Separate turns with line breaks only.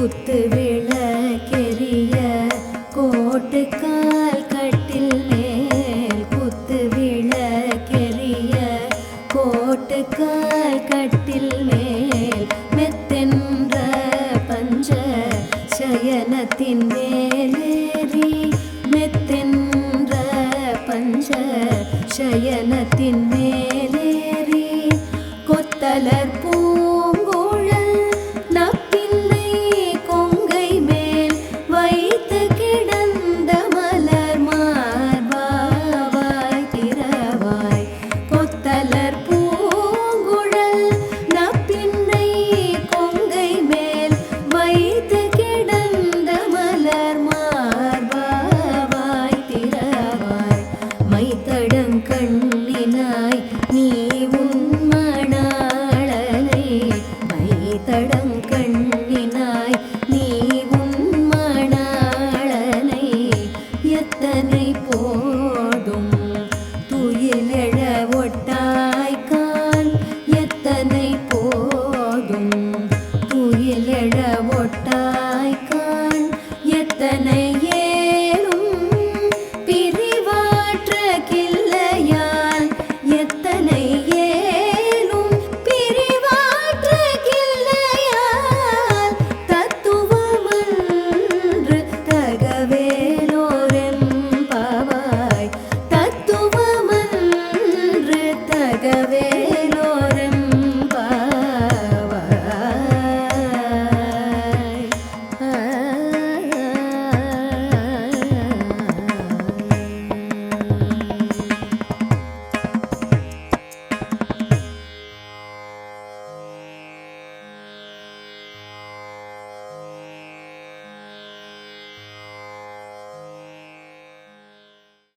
குத்து விளக்கெரிய கோட்டுக்கால் கட்டில் மேல் குத்து விளக்கெரிய கோட்டுக்கால் கட்டில் மேல் மெத்தென்ற பஞ்ச சயனத்தின் மேலேறி மெத்தென்ற பஞ்ச சயனத்தின் மேலேறி கொத்தலற்பு ஒட்ட